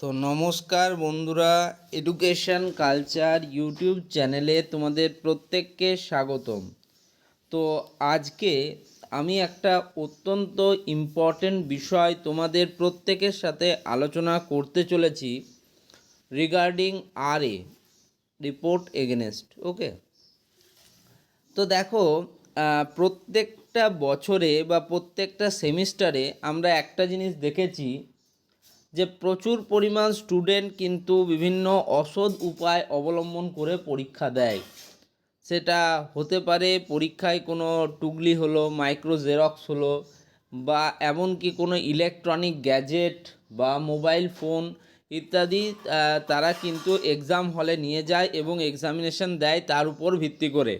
তো নমস্কার বন্ধুরা এডুকেশন কালচার ইউটিউব চ্যানেলে তোমাদের প্রত্যেককে স্বাগতম। তো আজকে আমি একটা অত্যন্ত ইম্পর্ট্যান্ট বিষয় তোমাদের প্রত্যেকের সাথে আলোচনা করতে চলেছি রিগার্ডিং আর এ রিপোর্ট এগেনেস্ট ওকে তো দেখো প্রত্যেকটা বছরে বা প্রত্যেকটা সেমিস্টারে আমরা একটা জিনিস দেখেছি যে প্রচুর পরিমাণ স্টুডেন্ট কিন্তু বিভিন্ন অসৎ উপায় অবলম্বন করে পরীক্ষা দেয়। সেটা হতে পারে পরীক্ষায় কোনো টুগলি হলো মাইক্রো জেরক্স হলো, বা এমনকি কোনো ইলেকট্রনিক গ্যাজেট বা মোবাইল ফোন ইত্যাদি তারা কিন্তু এক্সাম হলে নিয়ে যায় এবং এক্সামিনেশন দেয় তার উপর ভিত্তি করে।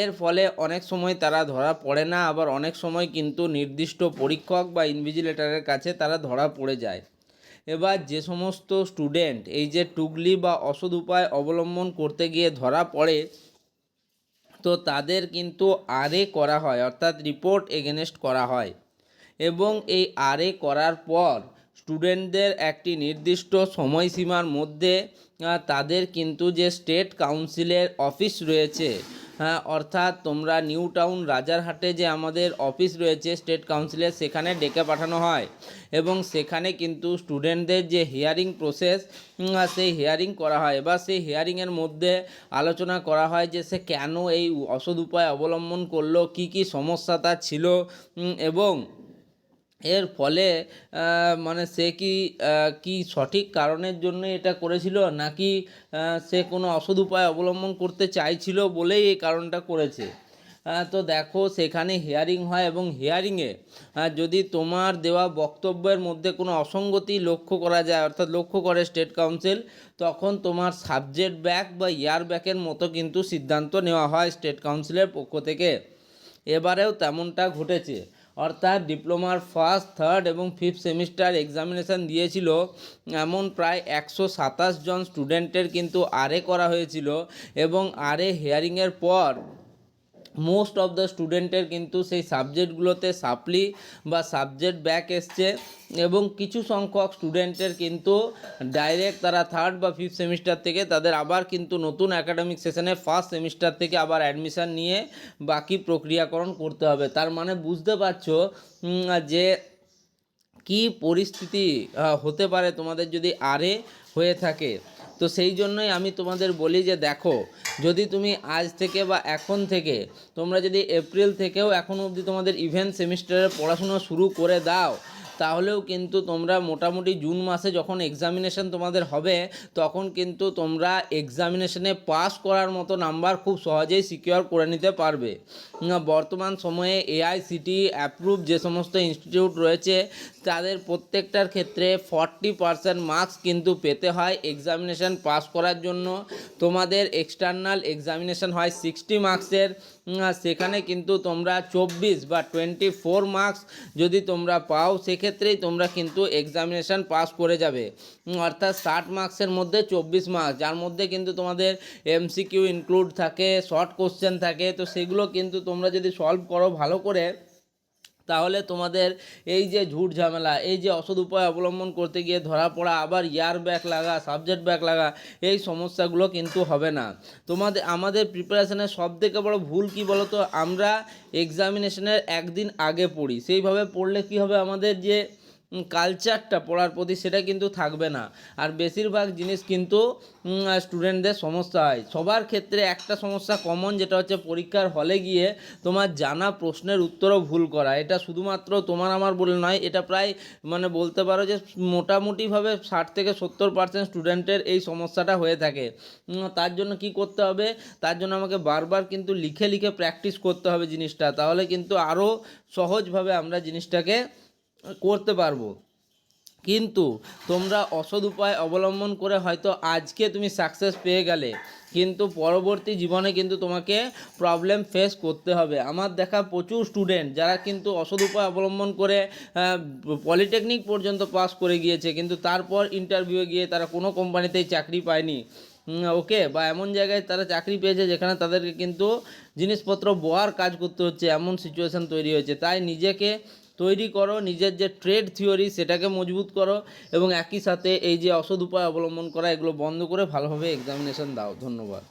এর ফলে অনেক সময় তারা ধরা পড়ে না, আবার অনেক সময় কিন্তু নির্দিষ্ট পরীক্ষক বা ইনভিজিলেটরের কাছে তারা ধরা পড়ে যায়। এবার যে সমস্ত স্টুডেন্ট এই যে টুগলি বা অসৎ উপায় অবলম্বন করতে গিয়ে ধরা পড়ে, তো তাদের কিন্তু আরে করা হয়, অর্থাৎ রিপোর্ট এগেনস্ট করা হয়। এবং এই আরে করার পর স্টুডেন্টদের একটি নির্দিষ্ট সময়সীমার মধ্যে তাদের কিন্তু যে স্টেট কাউন্সিলের অফিস রয়েছে অর্থাৎ তোমরা নিউ টাউন রাজারহাটে যে আমাদের অফিস রয়েছে, স্টেট কাউন্সিলের সেখানে ডেকে পাঠানো হয়। এবং সেখানে কিন্তু স্টুডেন্টদের যে হিয়ারিং প্রসেস সেই হিয়ারিং করা হয়। বা সেই হিয়ারিংয়ের মধ্যে আলোচনা করা হয় যে সে কেন এই অসদ উপায় অবলম্বন করল, কি কি সমস্যা তার ছিল এবং এর ফলে মানে সে কি কি সঠিক কারণের জন্য এটা করেছিল নাকি সে কোনো অসৎ উপায় অবলম্বন করতে চাইছিল বলেই এই কারণটা করেছে? তো দেখো, সেখানে হিয়ারিং হয় এবং হিয়ারিংয়ে যদি তোমার দেওয়া বক্তব্যের মধ্যে কোনো অসঙ্গতি লক্ষ্য করা যায়, অর্থাৎ লক্ষ্য করে স্টেট কাউন্সিল তখন তোমার সাবজেক্ট ব্যাক বা ইয়ার ব্যাকের মতো কিন্তু সিদ্ধান্ত নেওয়া হয় স্টেট কাউন্সিলের পক্ষ থেকে। এবারেও তেমনটা ঘটেছে। অর্থাৎ ডিপ্লোমার ফার্স্ট, থার্ড এবং ফিফথ সেমিস্টার এক্সামিনেশান দিয়েছিল। এমন প্রায় একশো সাতাশ জন স্টুডেন্টের কিন্তু আরে করা হয়েছিল এবং আরে হিয়ারিংয়ের পর মোস্ট অফ দ্য স্টুডেন্টের কিন্তু সেই সাবজেক্টগুলোতে সাপ্লি বা সাবজেক্ট ব্যাক এসছে এবং কিছু সংখ্যক স্টুডেন্টের কিন্তু ডাইরেক্ট তারা থার্ড বা ফিফথ সেমিস্টার থেকে তাদের আবার কিন্তু নতুন একাডেমিক সেশনে ফার্স্ট সেমিস্টার থেকে আবার অ্যাডমিশান নিয়ে বাকি প্রক্রিয়াকরণ করতে হবে। তার মানে বুঝতে পারছ যে কি পরিস্থিতি হতে পারে তোমাদের যদি আরে হয়ে থাকে। তো সেই জন্যই আমি তোমাদের বলি যে দেখো, যদি তুমি আজ থেকে বা এখন থেকে, তোমরা যদি এপ্রিল থেকেও এখন অবধি তোমাদের ইভেন্ট সেমিস্টারের পড়াশুনো শুরু করে দাও তাহলেও কিন্তু তোমরা মোটামুটি জুন মাসে যখন এক্সামিনেশন তোমাদের হবে, তখন কিন্তু তোমরা এক্সামিনেশনে পাস করার মতো নাম্বার খুব সহজেই সিকিওর করে নিতে পারবে। বর্তমান সময়ে এআইসিটি অ্যাপ্রুভ যে সমস্ত ইনস্টিটিউট রয়েছে, তাদের প্রত্যেকটার ক্ষেত্রে ফর্টি পারসেন্ট মার্কস কিন্তু পেতে হয় এক্সামিনেশন পাস করার জন্য। তোমাদের এক্সটার্নাল এক্সামিনেশন হয় সিক্সটি মার্কসের সেখানে কিন্তু তোমরা চব্বিশ বা টোয়েন্টি ফোর মার্কস যদি তোমরা পাও সেক্ষেত্রেই তোমরা কিন্তু এক্সামিনেশন পাস করে যাবে। অর্থাৎ ষাট মার্কসের মধ্যে চব্বিশ মার্কস যার মধ্যে কিন্তু তোমাদের এমসিকিউ ইনক্লুড থাকে শর্ট কোশ্চেন থাকে, তো সেগুলো কিন্তু তোমরা যদি সলভ করো ভালো করে তাহলে তোমাদের এই যে ঝুট ঝামেলা, এই যে অসৎ উপায় অবলম্বন করতে গিয়ে ধরা পড়া, আবার ইয়ার ব্যাক লাগা সাবজেক্ট ব্যাক লাগা, এই সমস্যাগুলো কিন্তু হবে না। তোমাদের, আমাদের প্রিপারেশনের সব থেকে বড় ভুল কি বলো তো আমরা এক্সামিনেশনের একদিন আগে পড়ি। সেইভাবে পড়লে কি হবে আমাদের যে কালচারটা পড়ার প্রতি সেটা কিন্তু থাকবে না। আর বেশিরভাগ জিনিস কিন্তু স্টুডেন্টদের সমস্যা হয়। সবার ক্ষেত্রে একটা সমস্যা কমন যেটা হচ্ছে পরীক্ষার হলে গিয়ে তোমার জানা প্রশ্নের উত্তরও ভুল করা। এটা শুধুমাত্র তোমার আমার বলে নয়, এটা প্রায় মানে বলতে পারো যে মোটামুটিভাবে ষাট থেকে সত্তর পার্সেন্ট স্টুডেন্টের এই সমস্যাটা হয়ে থাকে। তার জন্য কি করতে হবে? তার জন্য আমাকে বারবার কিন্তু লিখে লিখে প্র্যাকটিস করতে হবে জিনিসটা। তাহলে কিন্তু আরও সহজভাবে আমরা জিনিসটাকে করতে পারব। কিন্তু তোমরা অসৎ উপায় অবলম্বন করে হয়তো আজকে তুমি সাকসেস পেয়ে গেলে। কিন্তু পরবর্তী জীবনে কিন্তু তোমাকে প্রবলেম ফেস করতে হবে। আমার দেখা প্রচুর স্টুডেন্ট যারা কিন্তু অসৎ উপায় অবলম্বন করে পলিটেকনিক পর্যন্ত পাস করে গিয়েছে। কিন্তু তারপর ইন্টারভিউয়ে গিয়ে তারা কোনো কোম্পানিতেই চাকরি পায়নি। ওকে? বা এমন জায়গায় তারা চাকরি পেয়েছে যেখানে তাদেরকে কিন্তু জিনিসপত্র বোয়ার কাজ করতে হচ্ছে। এমন সিচুয়েশান তৈরি হয়েছে। তাই নিজেকে তৈরি করো, নিজের যে ট্রেড থিওরি সেটাকে মজবুত করো এবং একই সাথে এই যে অসদ উপায় অবলম্বন করা, এগুলো বন্ধ করে ভালোভাবে এক্সামিনেশন দাও। ধন্যবাদ।